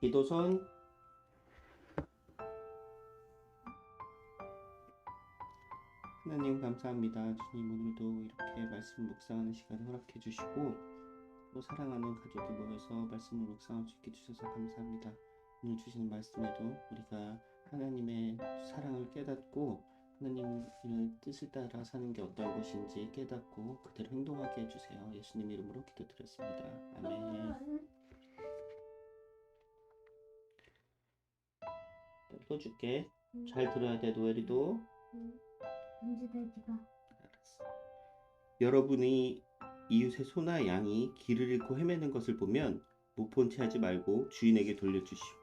기도선 하나님 감사합니다. 주님 오늘도 이렇게 말씀 묵상하는 시간을 허락해 주시고 또 사랑하는 가족이 모여서 말씀을 묵상할 수 있게 주셔서 감사합니다. 오늘 주시는 말씀에도 우리가 하나님의 사랑을 깨닫고 하나님의 뜻을 따라 사는 게 어떤 것인지 깨닫고 그대로 행동하게 해주세요. 예수님 이름으로 기도드렸습니다. 아멘. 또 줄게. 잘 들어야 돼, 노엘이도. 금지돼지가 알았어. 여러분이 이웃의 소나 양이 길을 잃고 헤매는 것을 보면 못본채 하지 말고 주인에게 돌려주시오.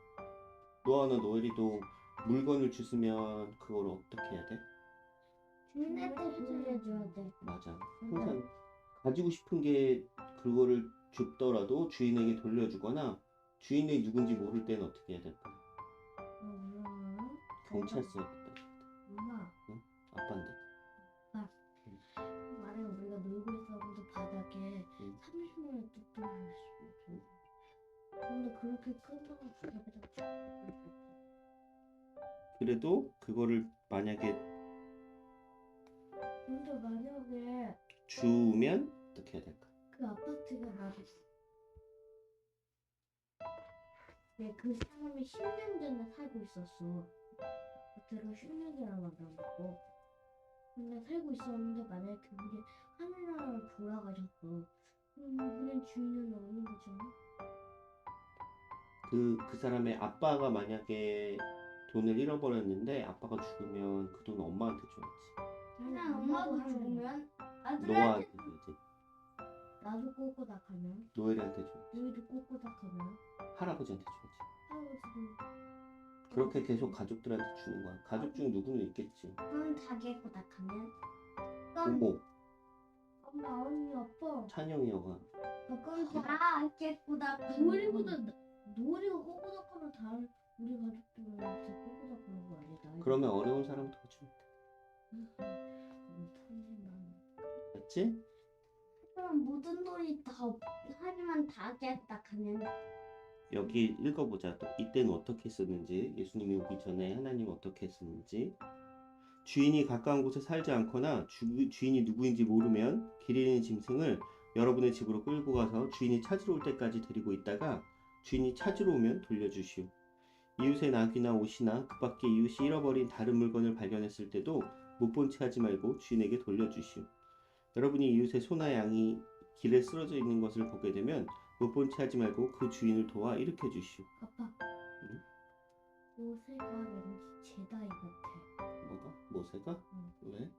노아나 노엘이도 물건을 주스면 그걸 어떻게 해야 돼? 주인한테 돌려줘야 돼. 맞아. 항상 가지고 싶은 게 그거를 줍더라도 주인에게 돌려주거나 주인이 누군지 모를 때는 어떻게 해야 될까? 엄마, 경찰서였다. 엄마, 아빠인데. 만약에 우리가 놀고 있었는데 바닥에 응. 30분을 뚝 떨어졌어. 근데 그렇게 큰 거는 바닥에다 쭉 그래도 그거를 만약에 근데 만약에 주면 어떻게 해야 될까? 그 아파트가 나갔어. 네, 그 사람이 10년 전에 살고 있었어. 10년 전에 만나고. 근데 살고 있었는데 만약에 그분이 하늘나라로 돌아가셨어. 그럼 그냥 주인은 없는 거잖아. 그, 그 사람의 아빠가 만약에 돈을 잃어버렸는데 아빠가 죽으면 그 돈 엄마한테 줘야지. 그냥 엄마도 죽으면 노아한테 줘야지. 나도 꼬꼬닥 하면 노엘이한테 줘야지. 너희도 꼬꼬닥 하면 할아버지한테 줘야지. 할아버지도 그렇게 계속 가족들한테 주는 거야. 가족 중 누구는 있겠지. 그럼 닭에 꼬닥 하면. 부모, 엄마 언니 아빠. 찬영이어가 그건 다 깨꼬닥 노을이보다 노을이가 꼬꼬닥하면 다른 우리 가족들은 진짜 꼬꼬닥하는 거 아니다 그러면 어려운 사람 더 주면 돼. 맞지? 그럼 모든 돌이 다 없- 하지만 다 깨꼬닥하면 여기 읽어보자. 또 이때는 어떻게 했었는지, 예수님이 오기 전에 하나님 어떻게 했었는지. 주인이 가까운 곳에 살지 않거나 주, 주인이 누구인지 모르면 길 잃은 짐승을 여러분의 집으로 끌고 가서 주인이 찾으러 올 때까지 데리고 있다가 주인이 찾으러 오면 돌려주시오. 이웃의 낙이나 옷이나 그 밖에 이웃이 잃어버린 다른 물건을 발견했을 때도 못 본 채 하지 말고 주인에게 돌려주시오. 여러분이 이웃의 소나 양이 길에 쓰러져 있는 것을 보게 되면 못본채 하지 말고 그 주인을 도와 일으켜 주시오. 아빠 응? 요새가 왠지 제다이 같아 뭐가? 모세가? 응. 왜?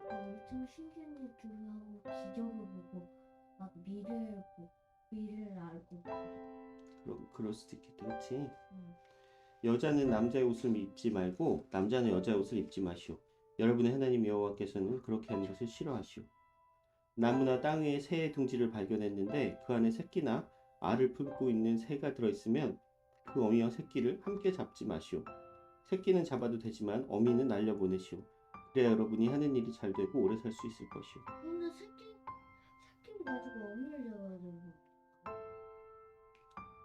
엄청 신기한 일들을 하고 기적을 보고 막 미래를 보고 미래를 알고 그럼 그럴 수도 있겠다, 그렇지? 응. 여자는 남자의 옷을 입지 말고 남자는 여자의 옷을 입지 마시오. 여러분의 하나님 여호와께서는 그렇게 하는 것을 싫어하시오. 나무나 땅 위에 새의 둥지를 발견했는데 그 안에 새끼나 알을 품고 있는 새가 들어있으면 그 어미와 새끼를 함께 잡지 마시오. 새끼는 잡아도 되지만 어미는 날려보내시오. 그래야 여러분이 하는 일이 잘 되고 오래 살 수 있을 것이오. 근데 새끼 새끼를 가지고 어미를 잡아야 되고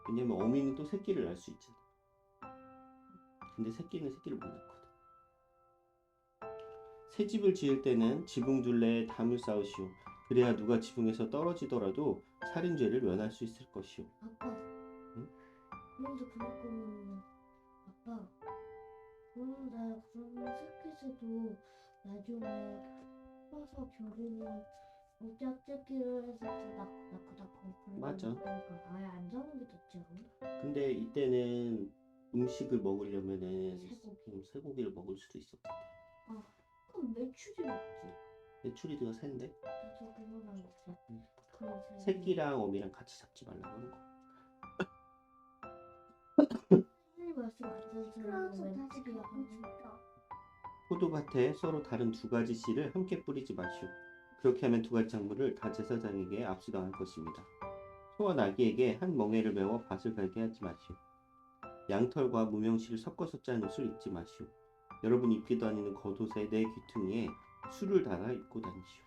왜냐면 어미는 또 새끼를 낳을 수 있잖아. 근데 새끼는 새끼를 못 낳거든. 새 집을 지을 때는 지붕 둘레에 담을 쌓으시오. 그래야 누가 지붕에서 떨어지더라도 살인죄를 면할 수 있을 것이오. 아빠 그런데 그럴 거면 아빠 나 그러면 새끼새도 나중에 커서 결혼을 뭐 짝짝이를 해서 그러는 맞아. 아예 안 자는 게 낫지 않아? 근데 이때는 음식을 먹으려면은 쇠고기. 음, 쇠고기를 먹을 수도 있었거든. 그럼 매출이 없지 그거랑 먹자 응. 그럼 새- 새끼랑 어미랑 같이 잡지 말라고 하는 거. 선생님 말씀 포도밭에 서로 다른 두 가지 씨를 함께 뿌리지 마시오. 그렇게 하면 두 가지 작물을 다 제사장에게 압수당할 것입니다. 소와 나귀에게 한 멍에를 메워 밭을 갈게 하지 마시오. 양털과 무명실을 섞어서 짠 옷을 입지 마시오. 여러분 입고 다니는 겉옷의 내 귀퉁이에 술을 달아 입고 다니시오.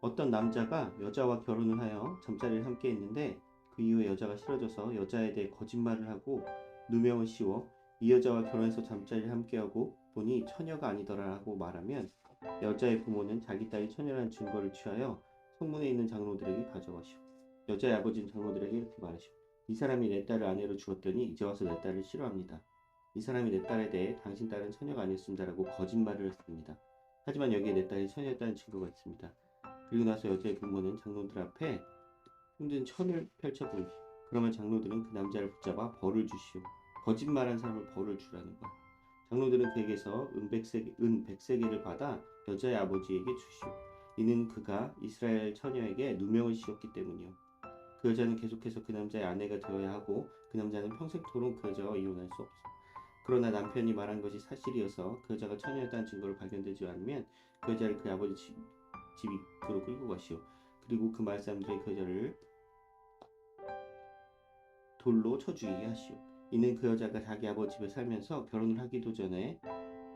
어떤 남자가 여자와 결혼을 하여 잠자리를 함께 했는데 그 이후에 여자가 싫어져서 여자에 대해 거짓말을 하고 누명을 씌워 이 여자와 결혼해서 잠자리를 함께하고 보니 처녀가 아니더라라고 말하면 여자의 부모는 자기 딸이 처녀라는 증거를 취하여 성문에 있는 장로들에게 가져가시오. 여자의 아버지는 장로들에게 이렇게 말하시오. 이 사람이 내 딸을 아내로 주었더니 이제 와서 내 딸을 싫어합니다. 이 사람이 내 딸에 대해 당신 딸은 처녀가 아니었습니다 라고 거짓말을 했습니다. 하지만 여기에 내 딸이 처녀였다는 증거가 있습니다. 그리고 나서 여자의 부모는 장로들 앞에 힘든 천을 펼쳐 보이시오. 그러면 장로들은 그 남자를 붙잡아 벌을 주시오. 거짓말한 사람을 벌을 주라는 거야. 장로들은 그에게서 은 백세 은 백세개를 받아 여자의 아버지에게 주시오. 이는 그가 이스라엘 처녀에게 누명을 씌웠기 때문이요. 그 여자는 계속해서 그 남자의 아내가 되어야 하고 그 남자는 평생토록 그 여자와 이혼할 수 없어. 그러나 남편이 말한 것이 사실이어서 그 여자가 처녀였다는 증거를 발견되지 않으면 그 여자를 그 아버지 집, 집 입구로 끌고 가시오. 그리고 그 사람들이 그 여자를 돌로 쳐 죽이게 하시오. 이는 그 여자가 자기 아버지 집에 살면서 결혼을 하기도 전에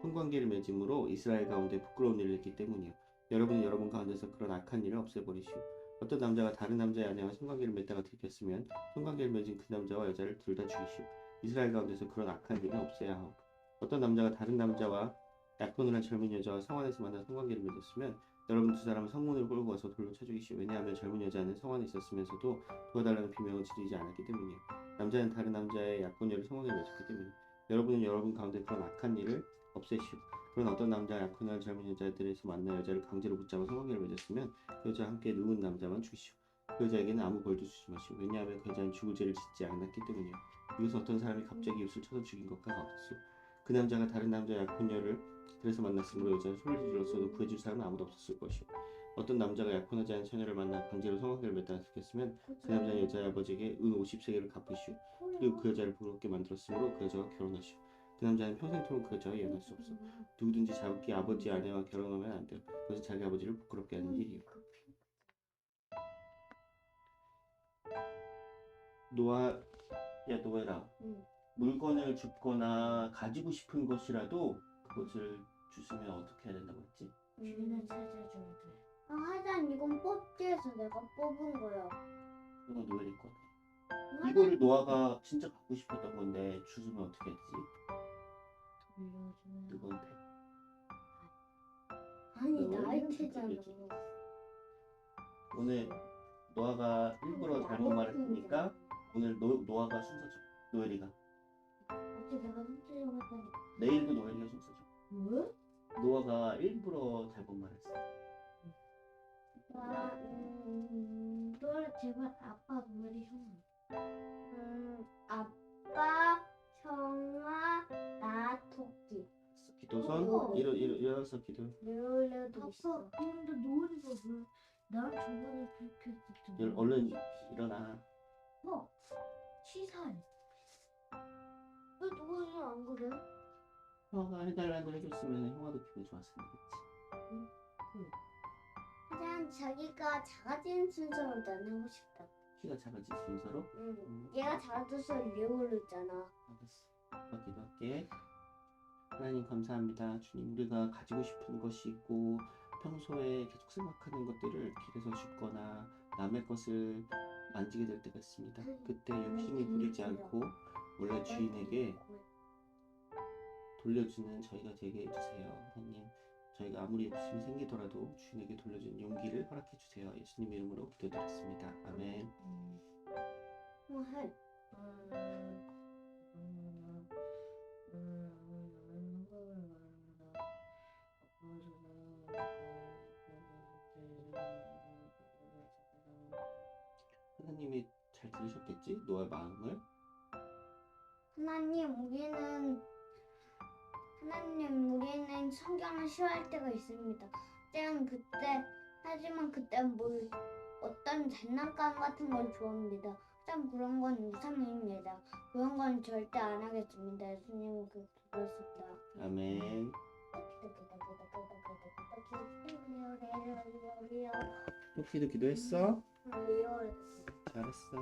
성관계를 맺음으로 이스라엘 가운데 부끄러운 일을 했기 때문이요. 여러분은 여러분 가운데서 그런 악한 일을 없애버리시오. 어떤 남자가 다른 남자의 아내와 성관계를 맺다가 들켰으면 성관계를 맺은 그 남자와 여자를 둘 다 죽이시오. 이스라엘 가운데서 그런 악한 일은 없애야 하오. 어떤 남자가 다른 남자와 약혼을 한 젊은 여자와 성안에서 만나 성관계를 맺었으면 여러분 두 사람은 성문을 끌고 와서 돌로 쳐 죽이시오. 왜냐하면 젊은 여자는 성안에 있었으면서도 도와달라는 비명을 지르지 않았기 때문이요. 남자는 다른 남자의 약혼녀를 성관계를 맺었기 때문이요. 여러분은 여러분 가운데 그런 악한 일을 없애시오. 그런 어떤 남자가 약혼한 젊은 여자들에서 만나 여자를 강제로 붙잡아 성관계를 맺었으면 그 여자와 함께 누운 남자만 죽이시오. 그 여자에게는 아무 벌도 주지 마시오. 왜냐하면 그 여자는 죽을 죄를 짓지 않았기 때문이요. 이것은 어떤 사람이 갑자기 입술 쳐서 죽인 것과 같았소. 그 남자가 다른 남자 약혼녀를 그래서 만났으므로 여자는 소리를 질렀어도 구해줄 사람은 아무도 없었을 것이오. 어떤 남자가 약혼하지 않은 처녀를 만나 강제로 성관계를 맺다가 들켰으면 그 남자는 여자의 아버지에게 은 50세계를 갚으시오. 그리고 그 여자를 부끄럽게 만들었으므로 그 여자와 결혼하시오. 그 남자는 평생토록 그 여자와 이혼할 수 없어. 누구든지 자기 아버지 아내와 결혼하면 안 돼요. 그것은 자기 아버지를 부끄럽게 하는 일이요. 노아, 야 노아라. 응. 물건을 줍거나 가지고 싶은 것이라도 그것을 주시면 어떻게 해야 된다고 했지? 주인을 찾아줘야 돼. 아, 하여간 이건 뽑기에서 내가 뽑은 거야. 이건 노엘이 거네. 이거를 노아가 진짜 갖고 싶었던 건데 주시면 어떻게 했지? 돌려주면 누구한테? 아니. 색깔이지. 오늘 노아가 일부러 잘못 말했으니까 오늘 노, 노아가 순서 줘. 노엘이가. 어째 내가 손질을 했다니까. 내일도 노엘이가 순서 줘. 왜? 노아가 일부러 잘못 말했어. 와, 음, 노래 제발 아빠 노래리 형. 음, 아빠, 형아, 나, 토끼. 기도선 어. 일어 일어 일어서 기도. 아빠. 근데 노래가 왜? 난 저번에 그렇게 했었잖아. 일, 얼른 일어나. 어. 치사해. 왜 누구지 안 그래? 형아가 해달라는 걸 해줬으면 형아도 기분 좋았을 거겠지. 그냥 자기가 작아지는 순서로 난 하고 싶다. 키가 작아질 순서로. 응. 음, 얘가 작아져서 리오르잖아. 알았어. 아빠 기도할게. 하나님 감사합니다. 주님 우리가 가지고 싶은 것이 있고 평소에 계속 생각하는 것들을 길에서 줍거나 남의 것을 만지게 될 때가 있습니다. 그때 욕심을 부리지 않고 원래 주인에게 돌려주는 저희가 되게 해주세요. 하나님 저희가 아무리 욕심이 생기더라도 주인에게 돌려주는 용기를 허락해 주세요. 예수님 이름으로 기도드렸습니다. 아멘. 음. 뭐 해. 하나님이 잘 들으셨겠지? 너의 마음을. 하나님, 우리는 하나님, 우리는 성경을 싫어할 때가 있습니다. 때는 그때 하지만 그땐 뭘 어떤 장난감 같은 걸 좋아합니다. 하지만 그런 건 우상입니다. 그런 건 절대 안 하겠습니다. 예수님 그 그렇습니다. 아멘. 토끼도 기도했어? 리얼 잘했어.